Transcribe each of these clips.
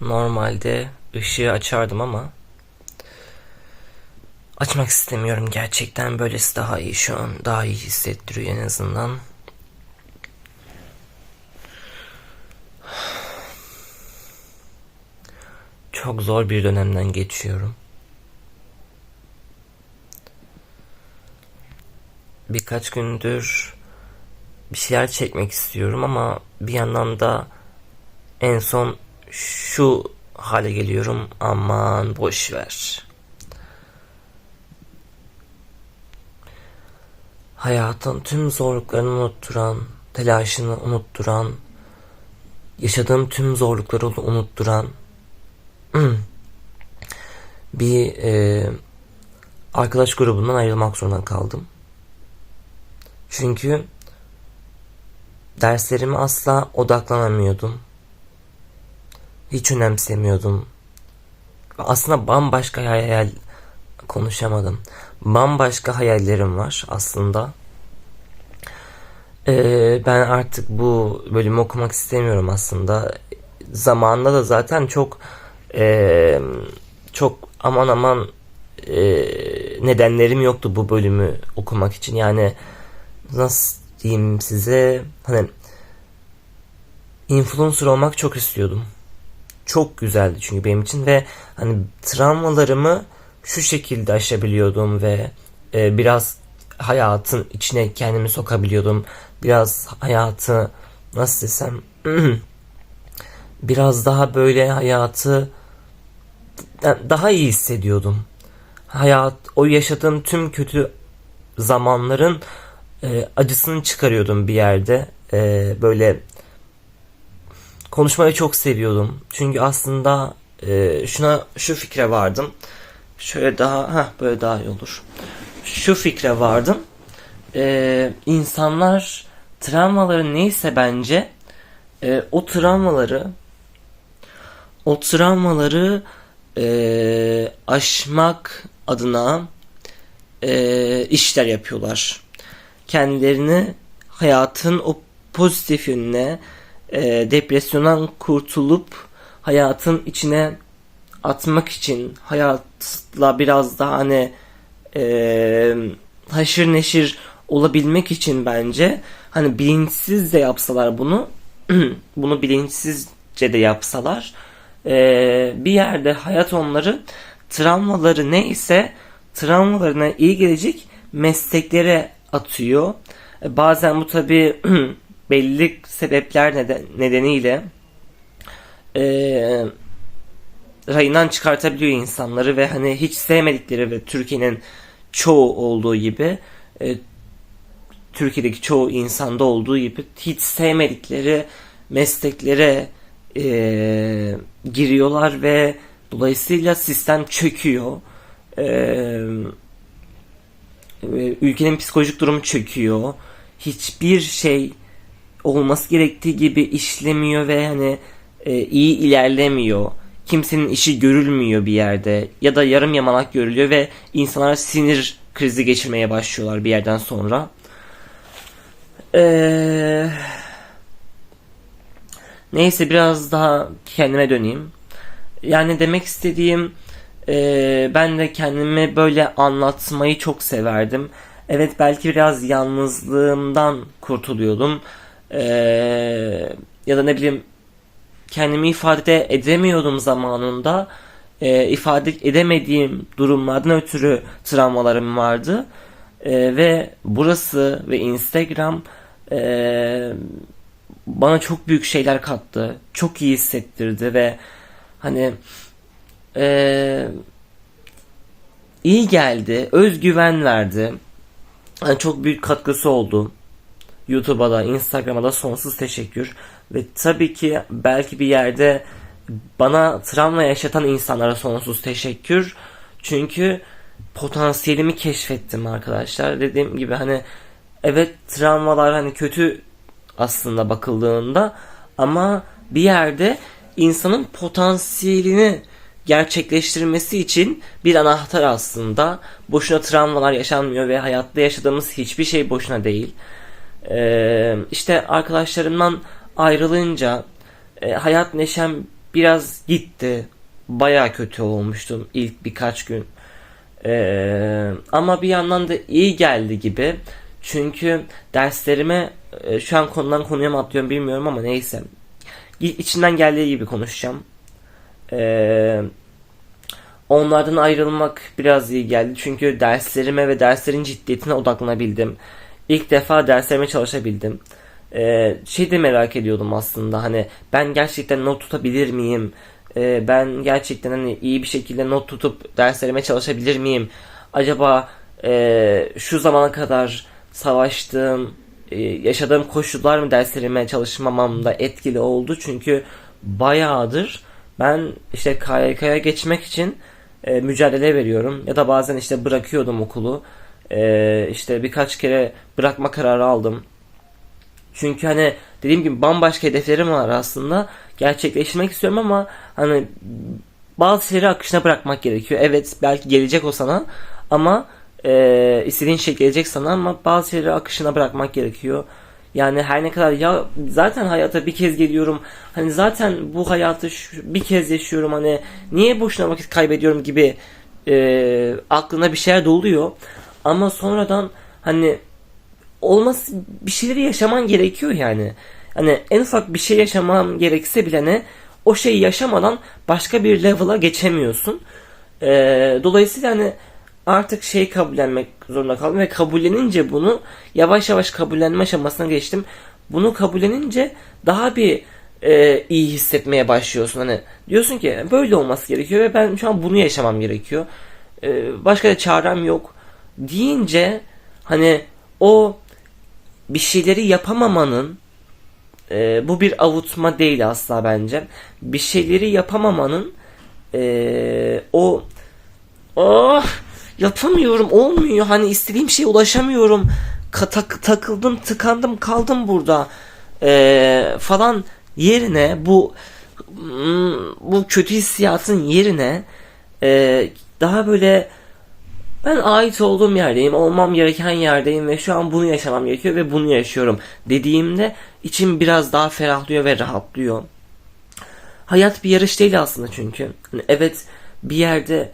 Normalde ışığı açardım ama açmak istemiyorum. Gerçekten böylesi daha iyi şu an. Daha iyi hissettiriyor en azından. Çok zor bir dönemden geçiyorum. Birkaç gündür bir şeyler çekmek istiyorum ama bir yandan da en son şu hale geliyorum. Aman boş ver. Hayatın tüm zorluklarını unutturan, telaşını unutturan, yaşadığım tüm zorlukları unutturan bir e, arkadaş grubundan ayrılmak zorunda kaldım. Çünkü derslerime asla odaklanamıyordum. Hiç önemsemiyordum. Aslında bambaşka hayal konuşamadım. Bambaşka hayallerim var aslında. Ee, ben artık bu bölümü okumak istemiyorum aslında. Zamanında da zaten çok e, çok aman aman e, nedenlerim yoktu bu bölümü okumak için. Yani nasıl diyeyim size hani influencer olmak çok istiyordum. Çok güzeldi çünkü benim için ve hani travmalarımı şu şekilde aşabiliyordum ve e, biraz hayatın içine kendimi sokabiliyordum. Biraz hayatı nasıl desem biraz daha böyle hayatı daha iyi hissediyordum. Hayat o yaşadığım tüm kötü zamanların e, acısını çıkarıyordum bir yerde. E, böyle konuşmayı çok seviyordum. Çünkü aslında e, şuna şu fikre vardım. Şöyle daha ha böyle daha iyi olur. Şu fikre vardım. E, insanlar travmaları neyse bence e, o travmaları o travmaları e, aşmak adına e, işler yapıyorlar. Kendilerini hayatın o pozitif yönüne e, depresyondan kurtulup hayatın içine atmak için hayatla biraz daha hani e, haşır neşir olabilmek için bence hani bilinçsiz de yapsalar bunu bunu bilinçsizce de yapsalar e, bir yerde hayat onları travmaları neyse travmalarına iyi gelecek mesleklere atıyor. E, bazen bu tabi belli sebepler neden, nedeniyle e, rayından çıkartabiliyor insanları ve hani hiç sevmedikleri ve Türkiye'nin çoğu olduğu gibi e, Türkiye'deki çoğu insanda olduğu gibi hiç sevmedikleri mesleklere e, giriyorlar ve dolayısıyla sistem çöküyor. E, ülkenin psikolojik durumu çöküyor. Hiçbir şey olması gerektiği gibi işlemiyor ve hani e, iyi ilerlemiyor. Kimsenin işi görülmüyor bir yerde ya da yarım yamalak görülüyor ve insanlar sinir krizi geçirmeye başlıyorlar bir yerden sonra. Eee Neyse biraz daha kendime döneyim. Yani demek istediğim e, ben de kendimi böyle anlatmayı çok severdim. Evet belki biraz yalnızlığımdan kurtuluyordum. E, ya da ne bileyim kendimi ifade edemiyordum zamanında. E, ifade edemediğim durumlardan ötürü travmalarım vardı. E, ve burası ve Instagram e, bana çok büyük şeyler kattı. Çok iyi hissettirdi ve hani ee, iyi geldi. Özgüven verdi. Yani çok büyük katkısı oldu. YouTube'a da Instagram'a da sonsuz teşekkür. Ve tabii ki belki bir yerde bana travma yaşatan insanlara sonsuz teşekkür. Çünkü potansiyelimi keşfettim arkadaşlar. Dediğim gibi hani evet travmalar hani kötü aslında bakıldığında ama bir yerde insanın potansiyelini gerçekleştirmesi için bir anahtar aslında. Boşuna travmalar yaşanmıyor ve hayatta yaşadığımız hiçbir şey boşuna değil. Ee, işte arkadaşlarımdan ayrılınca e, hayat neşem biraz gitti. Baya kötü olmuştum ilk birkaç gün. Ee, ama bir yandan da iyi geldi gibi. Çünkü derslerime e, şu an konudan konuya mı atlıyorum bilmiyorum ama neyse. İçinden geldiği gibi konuşacağım. Ee, onlardan ayrılmak biraz iyi geldi. Çünkü derslerime ve derslerin ciddiyetine odaklanabildim. İlk defa derslerime çalışabildim. Ee, şey de merak ediyordum aslında hani ben gerçekten not tutabilir miyim? Ee, ben gerçekten hani iyi bir şekilde not tutup derslerime çalışabilir miyim? Acaba e, şu zamana kadar savaştığım, e, yaşadığım koşullar mı derslerime çalışmamamda etkili oldu? Çünkü bayağıdır ben işte KYK'ya geçmek için e, mücadele veriyorum ya da bazen işte bırakıyordum okulu. E, işte birkaç kere bırakma kararı aldım. Çünkü hani dediğim gibi bambaşka hedeflerim var aslında. Gerçekleştirmek istiyorum ama hani bazı şeyleri akışına bırakmak gerekiyor. Evet belki gelecek o sana ama e, istediğin şey gelecek sana ama bazı şeyleri akışına bırakmak gerekiyor. Yani her ne kadar ya zaten hayata bir kez geliyorum. Hani zaten bu hayatı şu- bir kez yaşıyorum. Hani niye boşuna vakit kaybediyorum gibi e, aklına bir şeyler doluyor. Ama sonradan hani olması bir şeyleri yaşaman gerekiyor yani. Hani en ufak bir şey yaşamam gerekse bile ne o şeyi yaşamadan başka bir level'a geçemiyorsun. Ee, dolayısıyla hani artık şey kabullenmek zorunda kaldım ve kabullenince bunu yavaş yavaş kabullenme aşamasına geçtim. Bunu kabullenince daha bir e, iyi hissetmeye başlıyorsun. Hani diyorsun ki böyle olması gerekiyor ve ben şu an bunu yaşamam gerekiyor. Ee, başka da çarem yok deyince hani o bir şeyleri yapamamanın e, bu bir avutma değil asla bence. Bir şeyleri yapamamanın e, o oh, yapamıyorum olmuyor. Hani istediğim şeye ulaşamıyorum. Tak- takıldım tıkandım kaldım burada. E, falan yerine bu hmm, bu kötü hissiyatın yerine e, daha böyle ben ait olduğum yerdeyim, olmam gereken yerdeyim ve şu an bunu yaşamam gerekiyor ve bunu yaşıyorum dediğimde içim biraz daha ferahlıyor ve rahatlıyor. Hayat bir yarış değil aslında çünkü. Hani evet bir yerde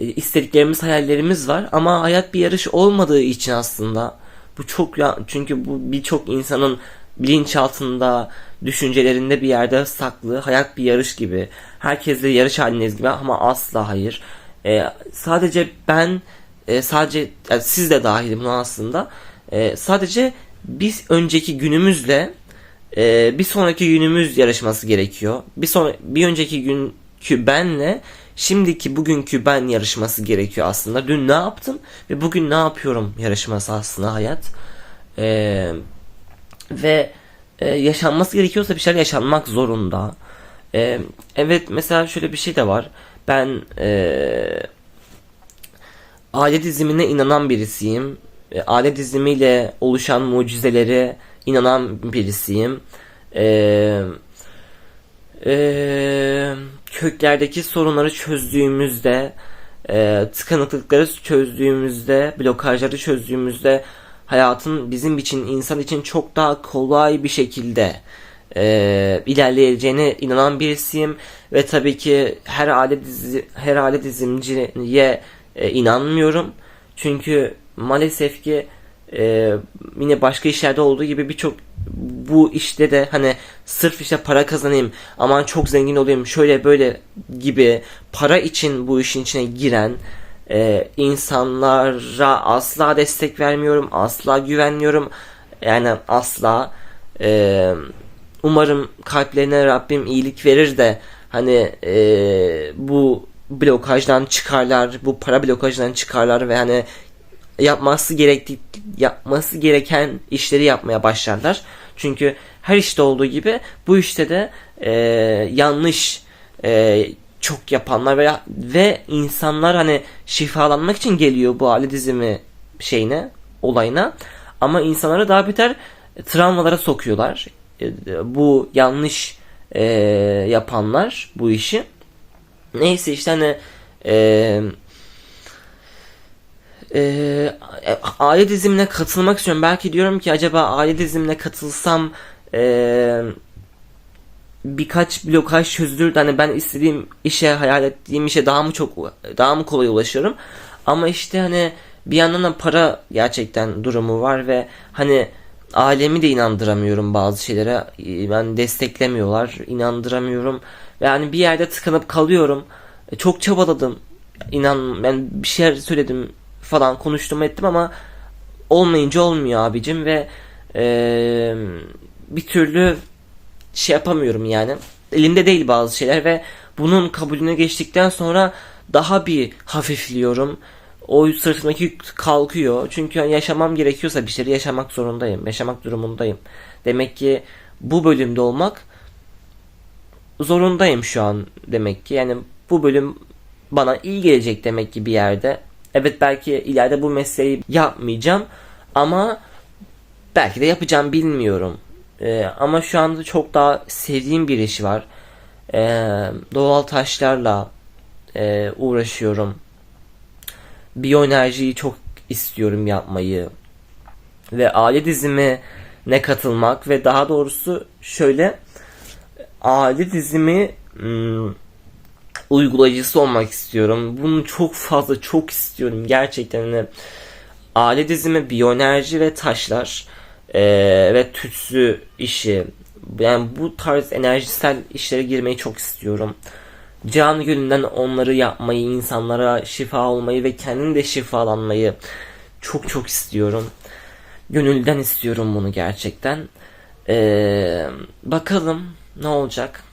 e, istediklerimiz, hayallerimiz var ama hayat bir yarış olmadığı için aslında bu çok çünkü bu birçok insanın bilinçaltında, düşüncelerinde bir yerde saklı. Hayat bir yarış gibi. Herkesle yarış halindeyiz gibi ama asla hayır. E, sadece ben e, sadece yani siz de dahil buna aslında e, sadece biz önceki günümüzle e, bir sonraki günümüz yarışması gerekiyor. Bir sonra bir önceki günkü benle şimdiki bugünkü ben yarışması gerekiyor aslında. Dün ne yaptım ve bugün ne yapıyorum yarışması aslında hayat. E, ve e, yaşanması gerekiyorsa bir şeyler yaşanmak zorunda. E, evet mesela şöyle bir şey de var. Ben e, aile dizimine inanan birisiyim. E, Aile dizimiyle oluşan mucizelere inanan birisiyim. Ee, e, köklerdeki sorunları çözdüğümüzde, e, tıkanıklıkları çözdüğümüzde, blokajları çözdüğümüzde hayatın bizim için, insan için çok daha kolay bir şekilde e, ilerleyeceğine inanan birisiyim ve tabii ki her aile dizi her aile dizimciye e, inanmıyorum. Çünkü maalesef ki e, yine başka işlerde olduğu gibi birçok bu işte de hani sırf işte para kazanayım aman çok zengin olayım şöyle böyle gibi para için bu işin içine giren e, insanlara asla destek vermiyorum asla güvenmiyorum yani asla e, umarım kalplerine Rabbim iyilik verir de hani e, bu blokajdan çıkarlar bu para blokajından çıkarlar ve hani yapması gerekti yapması gereken işleri yapmaya başlarlar. Çünkü her işte olduğu gibi bu işte de e, yanlış e, çok yapanlar veya ve insanlar hani şifalanmak için geliyor bu aile dizimi şeyine olayına ama insanları daha beter travmalara sokuyorlar. E, bu yanlış e, yapanlar bu işi. Neyse işte hani eee ee, aile dizimine katılmak istiyorum. Belki diyorum ki acaba aile dizimine katılsam ee, birkaç blokaj çözülür. Hani ben istediğim işe, hayal ettiğim işe daha mı çok daha mı kolay ulaşırım. Ama işte hani bir yandan da para gerçekten durumu var ve hani ailemi de inandıramıyorum bazı şeylere. Ben desteklemiyorlar, inandıramıyorum. Ve hani bir yerde tıkanıp kalıyorum. E, Çok çabaladım. İnan ben bir şeyler söyledim falan konuştum ettim ama olmayınca olmuyor abicim ve eee, bir türlü şey yapamıyorum yani. Elimde değil bazı şeyler ve bunun kabulüne geçtikten sonra daha bir hafifliyorum. O sırtımdaki yük kalkıyor. Çünkü hani yaşamam gerekiyorsa bir şeyleri yaşamak zorundayım. Yaşamak durumundayım. Demek ki bu bölümde olmak zorundayım şu an demek ki. Yani bu bölüm bana iyi gelecek demek ki bir yerde. Evet belki ileride bu mesleği yapmayacağım ama belki de yapacağım bilmiyorum. Ee, ama şu anda çok daha sevdiğim bir iş var. Ee, doğal taşlarla e, uğraşıyorum. Biyoenerjiyi çok istiyorum yapmayı. Ve aile dizimi ne katılmak ve daha doğrusu şöyle aile dizimi hmm, uygulayıcısı olmak istiyorum. Bunu çok fazla çok istiyorum gerçekten. Hani aile dizimi, biyoenerji ve taşlar eee, ve tütsü işi. Yani bu tarz enerjisel işlere girmeyi çok istiyorum. Canı gönülden onları yapmayı, insanlara şifa olmayı ve kendim de şifalanmayı çok çok istiyorum. Gönülden istiyorum bunu gerçekten. Eee, bakalım ne olacak.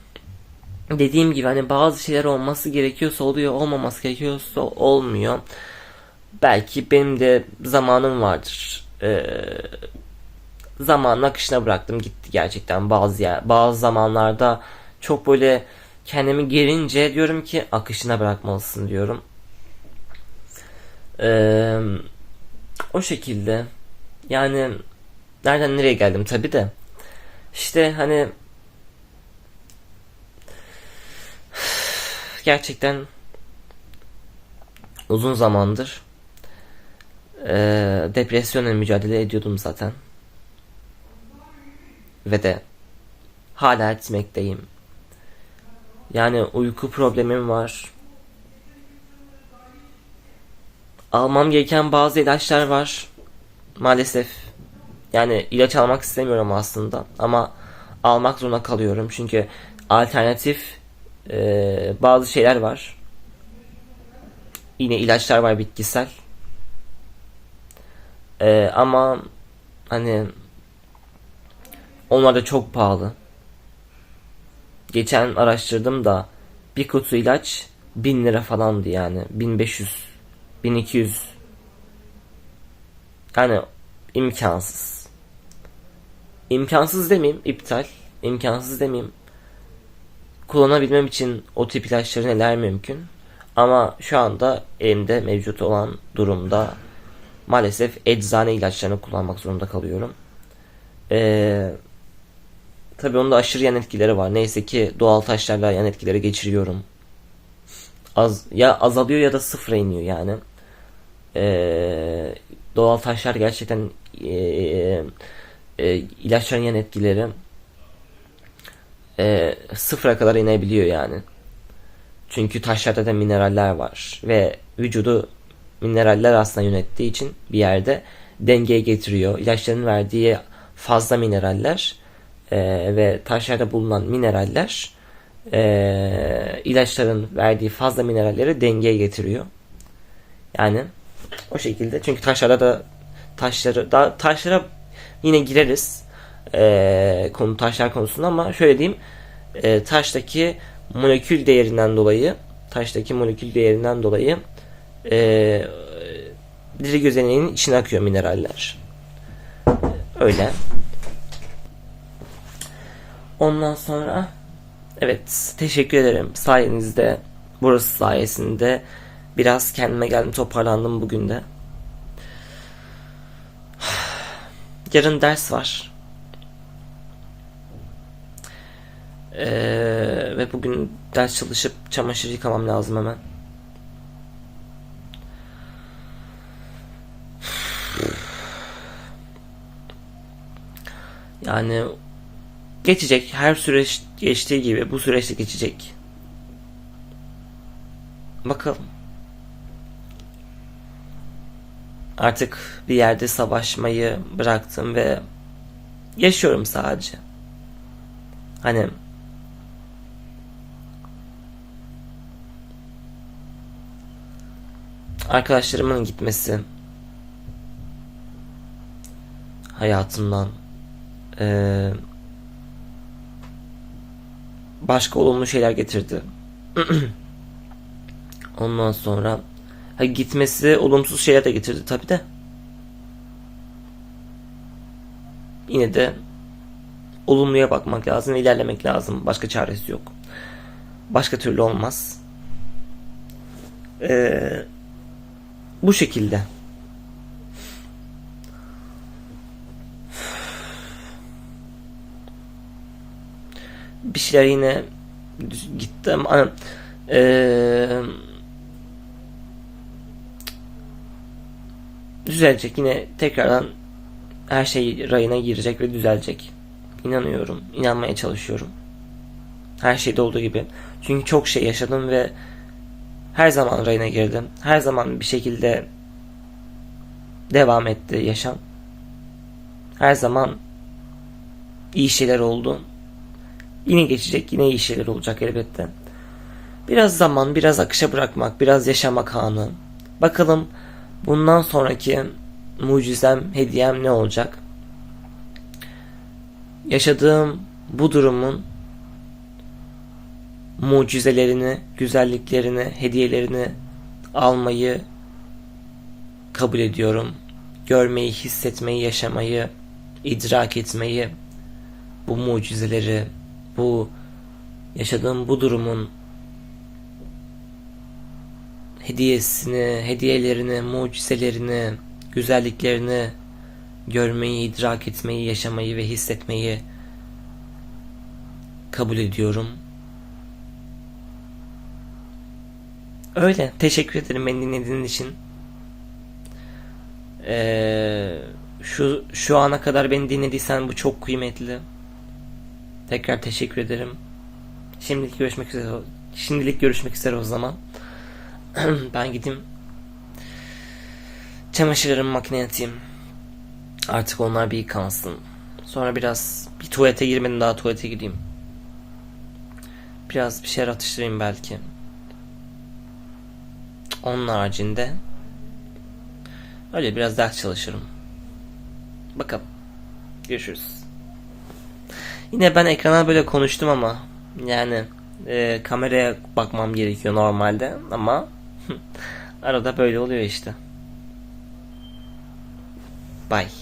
Dediğim gibi hani bazı şeyler olması gerekiyorsa oluyor, olmaması gerekiyorsa olmuyor. Belki benim de zamanım vardır. Ee, zamanın akışına bıraktım gitti gerçekten bazı yer, bazı zamanlarda çok böyle kendimi gerince diyorum ki akışına bırakmalısın diyorum. Ee, o şekilde yani nereden nereye geldim tabi de işte hani gerçekten uzun zamandır eee depresyonla mücadele ediyordum zaten. Ve de hala etmekteyim. Yani uyku problemim var. Almam gereken bazı ilaçlar var. Maalesef. Yani ilaç almak istemiyorum aslında ama almak zorunda kalıyorum çünkü alternatif eee, bazı şeyler var. Yine ilaçlar var bitkisel. Eee, ama hani onlar da çok pahalı. Geçen araştırdım da bir kutu ilaç 1000 lira falandı yani. 1500, 1200. Yani imkansız. İmkansız demeyeyim, iptal. İmkansız demeyeyim. Kullanabilmem için o tip ilaçları neler mümkün. Ama şu anda elimde mevcut olan durumda maalesef eczane ilaçlarını kullanmak zorunda kalıyorum. Ee, tabii onun da aşırı yan etkileri var. Neyse ki doğal taşlarla yan etkileri geçiriyorum. Az ya azalıyor ya da sıfıra iniyor yani. Ee, doğal taşlar gerçekten ee, e, ilaçların yan etkileri e, sıfıra kadar inebiliyor yani. Çünkü taşlarda da mineraller var ve vücudu mineraller aslında yönettiği için bir yerde dengeye getiriyor. İlaçların verdiği fazla mineraller e, ve taşlarda bulunan mineraller e, ilaçların verdiği fazla mineralleri dengeye getiriyor. Yani o şekilde. Çünkü taşlara da taşları da taşlara yine gireriz e, konu taşlar konusunda ama şöyle diyeyim e, taştaki molekül değerinden dolayı taştaki molekül değerinden dolayı e, diri gözeneğinin içine akıyor mineraller. Öyle. Ondan sonra evet teşekkür ederim sayenizde burası sayesinde biraz kendime geldim toparlandım bugün de. Yarın ders var. Ee, ve bugün ders çalışıp çamaşır yıkamam lazım hemen. Yani Geçecek. Her süreç geçtiği gibi bu süreçte geçecek. Bakalım. Artık bir yerde savaşmayı bıraktım ve yaşıyorum sadece. Hani arkadaşlarımın gitmesi hayatımdan eee, başka olumlu şeyler getirdi. Ondan sonra ha, gitmesi olumsuz şeyler de getirdi tabi de. Yine de olumluya bakmak lazım, ilerlemek lazım. Başka çaresi yok. Başka türlü olmaz. Ee, bu şekilde. Bir şeyler yine gitti ama ee, düzelecek. Yine tekrardan her şey rayına girecek ve düzelecek. İnanıyorum. inanmaya çalışıyorum. Her şeyde olduğu gibi. Çünkü çok şey yaşadım ve her zaman rayına girdim. Her zaman bir şekilde devam etti yaşam. Her zaman iyi şeyler oldu. Yine geçecek, yine iyi şeyler olacak elbette. Biraz zaman, biraz akışa bırakmak, biraz yaşamak anı. Bakalım bundan sonraki mucizem, hediyem ne olacak? Yaşadığım bu durumun mucizelerini, güzelliklerini, hediyelerini almayı kabul ediyorum. Görmeyi, hissetmeyi, yaşamayı, idrak etmeyi, bu mucizeleri, bu yaşadığım bu durumun hediyesini, hediyelerini, mucizelerini, güzelliklerini görmeyi, idrak etmeyi, yaşamayı ve hissetmeyi kabul ediyorum. Öyle. Teşekkür ederim beni dinlediğin için. Ee, şu şu ana kadar beni dinlediysen bu çok kıymetli. Tekrar teşekkür ederim. Şimdilik görüşmek üzere. Şimdilik görüşmek üzere o zaman. ben gideyim. Çamaşırlarımı makineye atayım. Artık onlar bir yıkansın. Sonra biraz bir tuvalete girmedim daha tuvalete gideyim. Biraz bir şeyler atıştırayım belki. Onun haricinde öyle biraz ders çalışırım. Bakalım. Görüşürüz. Yine ben ekrana böyle konuştum ama yani e, kameraya bakmam gerekiyor normalde ama arada böyle oluyor işte. Bye.